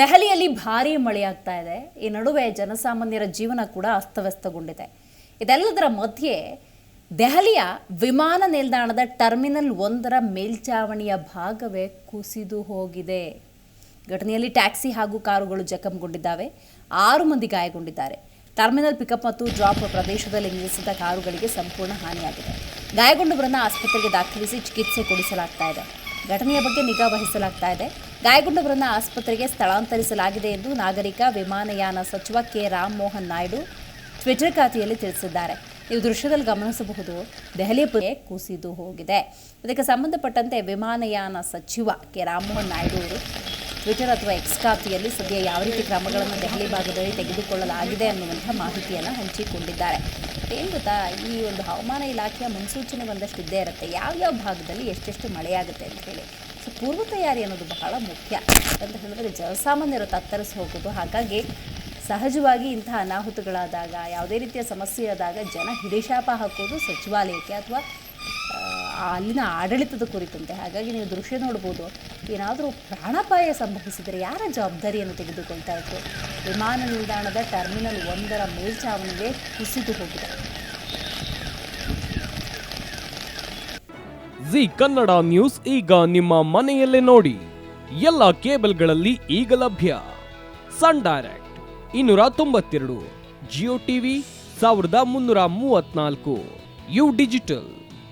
ದೆಹಲಿಯಲ್ಲಿ ಭಾರೀ ಮಳೆಯಾಗ್ತಾ ಇದೆ. ಈ ನಡುವೆ ಜನಸಾಮಾನ್ಯರ ಜೀವನ ಕೂಡ ಅಸ್ತವ್ಯಸ್ತಗೊಂಡಿದೆ. ಇದೆಲ್ಲದರ ಮಧ್ಯೆ ದೆಹಲಿಯ ವಿಮಾನ ನಿಲ್ದಾಣದ ಟರ್ಮಿನಲ್ ಒಂದರ ಮೇಲ್ಚಾವಣಿಯ ಭಾಗವೇ ಕುಸಿದು ಹೋಗಿದೆ. ಘಟನೆಯಲ್ಲಿ ಟ್ಯಾಕ್ಸಿ ಹಾಗೂ ಕಾರುಗಳು ಜಖಂಗೊಂಡಿದ್ದಾವೆ. ಆರು ಮಂದಿ ಗಾಯಗೊಂಡಿದ್ದಾರೆ. ಟರ್ಮಿನಲ್ ಪಿಕಪ್ ಮತ್ತು ಡ್ರಾಪ್ ಪ್ರದೇಶದಲ್ಲಿ ನಿಲ್ಲಿಸಿದ ಕಾರುಗಳಿಗೆ ಸಂಪೂರ್ಣ ಹಾನಿಯಾಗಿದೆ. ಗಾಯಗೊಂಡವರನ್ನು ಆಸ್ಪತ್ರೆಗೆ ದಾಖಲಿಸಿ ಚಿಕಿತ್ಸೆ ಕೊಡಿಸಲಾಗ್ತಾ ಇದೆ. ಘಟನೆಯ ಬಗ್ಗೆ ನಿಗಾ ವಹಿಸಲಾಗ್ತಾ ಇದೆ. ಗಾಯಗೊಂಡವರನ್ನು ಆಸ್ಪತ್ರೆಗೆ ಸ್ಥಳಾಂತರಿಸಲಾಗಿದೆ ಎಂದು ನಾಗರಿಕ ವಿಮಾನಯಾನ ಸಚಿವ ಕೆ. ರಾಮಮೋಹನ್ ನಾಯ್ಡು ಟ್ವಿಟರ್ ಖಾತೆಯಲ್ಲಿ ತಿಳಿಸಿದ್ದಾರೆ. ಈ ದೃಶ್ಯದಲ್ಲಿ ಗಮನಿಸಬಹುದು, ದೆಹಲಿ ಕುಸಿದು ಹೋಗಿದೆ. ಇದಕ್ಕೆ ಸಂಬಂಧಪಟ್ಟಂತೆ ವಿಮಾನಯಾನ ಸಚಿವ ಕೆ. ರಾಮಮೋಹನ್ ನಾಯ್ಡು ಅವರು ಟ್ವಿಟರ್ ಅಥವಾ ಎಕ್ಸ್ ಖಾತೆಯಲ್ಲಿ ಸದ್ಯ ಯಾವ ರೀತಿ ಕ್ರಮಗಳನ್ನು ದೆಹಲಿ ಭಾಗದಲ್ಲಿ ತೆಗೆದುಕೊಳ್ಳಲಾಗಿದೆ ಅನ್ನುವಂಥ ಮಾಹಿತಿಯನ್ನು ಹಂಚಿಕೊಂಡಿದ್ದಾರೆ. ಏನು ಗೊತ್ತಾ? ಈ ಒಂದು ಹವಾಮಾನ ಇಲಾಖೆಯ ಮುನ್ಸೂಚನೆ ಒಂದಷ್ಟು ಇದ್ದೇ ಇರುತ್ತೆ. ಯಾವ್ಯಾವ ಭಾಗದಲ್ಲಿ ಎಷ್ಟೆಷ್ಟು ಮಳೆಯಾಗುತ್ತೆ ಅಂತ ಹೇಳಿ. ಸೊ ಪೂರ್ವ ತಯಾರಿ ಅನ್ನೋದು ಬಹಳ ಮುಖ್ಯ. ಅಂತ ಹೇಳಿದ್ರೆ ಜನಸಾಮಾನ್ಯರು ತತ್ತರಿಸಿ ಹೋಗೋದು ಹಾಗಾಗಿ ಸಹಜವಾಗಿ ಇಂತಹ ಅನಾಹುತಗಳಾದಾಗ, ಯಾವುದೇ ರೀತಿಯ ಸಮಸ್ಯೆ ಆದಾಗ ಜನ ಹಿಡಿಶಾಪ ಹಾಕೋದು ಸಚಿವಾಲಯಕ್ಕೆ ಅಥವಾ ಅಲ್ಲಿನ ಆಡಳಿತದ ಕುರಿತಂತೆ. ಹಾಗಾಗಿ ನೀವು ದೃಶ್ಯ ನೋಡ್ಬೋದು. ಏನಾದರೂ ಪ್ರಾಣಾಪಾಯ ಸಂಭವಿಸಿದರೆ ಯಾರ ಜವಾಬ್ದಾರಿಯನ್ನು ತೆಗೆದುಕೊಳ್ತಾ ಇದ್ರು? ವಿಮಾನ ನಿಲ್ದಾಣದ ಟರ್ಮಿನಲ್ ಒಂದರ ಮೇಲ್ಛಾವಣಿಗೆ ಕುಸಿದು ಹೋಗಿದೆ. ಜಿ ಕನ್ನಡ ನ್ಯೂಸ್ ಈಗ ನಿಮ್ಮ ಮನೆಯಲ್ಲೇ ನೋಡಿ. ಎಲ್ಲ ಕೇಬಲ್ಗಳಲ್ಲಿ ಈಗ ಲಭ್ಯ. ಸನ್ ಡೈರೆಕ್ಟ್ ಇನ್ನೂರ ತೊಂಬತ್ತೆರಡು, ಜಿಯೋ ಟಿವಿ ಸಾವಿರದ ಮುನ್ನೂರ ಮೂವತ್ನಾಲ್ಕು ಯು ಡಿಜಿಟಲ್.